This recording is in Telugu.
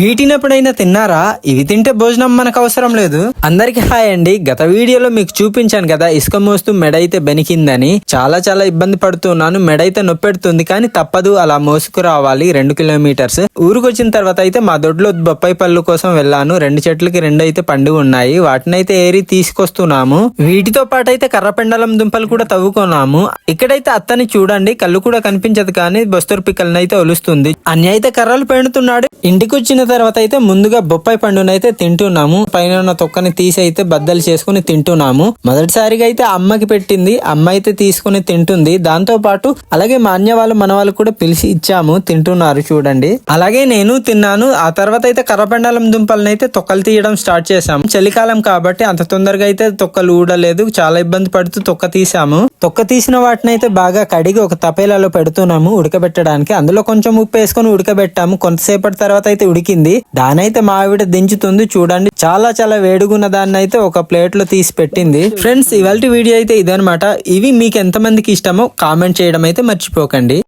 వీటినప్పుడైనా తిన్నారా? ఇవి తింటే భోజనం మనకు అవసరం లేదు. అందరికి హాయ్ అండి. గత వీడియోలో మీకు చూపించాను కదా ఇసుక మోస్తూ మెడ అయితే బెనికిందని. చాలా చాలా ఇబ్బంది పడుతున్నాను. మెడ అయితే నొప్పెడుతుంది కానీ తప్పదు. అలా మోసుకు రావాలి. రెండు కిలోమీటర్స్. ఊరికొచ్చిన తర్వాత అయితే మా దొడ్లో బొప్పాయి పళ్ళు కోసం వెళ్ళాను. రెండు చెట్లకి రెండు అయితే పండు ఉన్నాయి. వాటిని అయితే ఏరి తీసుకొస్తున్నాము. వీటితో పాటు అయితే కర్రపెండలం దుంపలు కూడా తవ్వుకున్నాము. ఇక్కడైతే అత్తని చూడండి. కళ్ళు కూడా కనిపించదు కానీ బొస్తరు పిక్కలను అయితే ఒలుస్తుంది. అన్య అయితే కర్రలు పెండుతున్నాడు. ఇంటికి వచ్చిన తర్వాత అయితే ముందుగా బొప్పాయి పండునైతే తింటున్నాము. పైన ఉన్న తొక్కని తీసి అయితే బద్దలు చేసుకుని తింటున్నాము. మొదటిసారిగా అయితే అమ్మకి పెట్టింది. అమ్మ అయితే తీసుకుని తింటుంది. దాంతో పాటు అలాగే మా అన్య వాళ్ళు మన వాళ్ళు కూడా పిలిచి ఇచ్చాము. తింటున్నారు చూడండి. అలాగే నేను తిన్నాను. ఆ తర్వాత అయితే కర్రపెండాలం దుంపలను అయితే తొక్కలు తీయడం స్టార్ట్ చేసాము చలికాలం కాబట్టి అంత తొందరగా అయితే తొక్కలు ఊడలేదు. చాలా ఇబ్బంది పడుతూ తొక్క తీసాము తొక్క తీసిన వాటిని అయితే బాగా కడిగి ఒక తపేలాలో పెడుతున్నాము ఉడకబెట్టడానికి. అందులో కొంచెం ఉప్పు వేసుకొని ఉడకబెట్టాము. కొంతసేపటి తర్వాత అయితే ఉడికింది. దానైతే మా ఆవిడ దించుతుంది చూడండి. చాలా చాలా వేడుగున్న దాన్ని అయితే ఒక ప్లేట్లో తీసి పెట్టింది. ఫ్రెండ్స్ ఇవాళ వీడియో అయితే ఇదనమాట ఇవి మీకు ఎంతమందికి ఇష్టమో కామెంట్ చేయడం అయితే మర్చిపోకండి.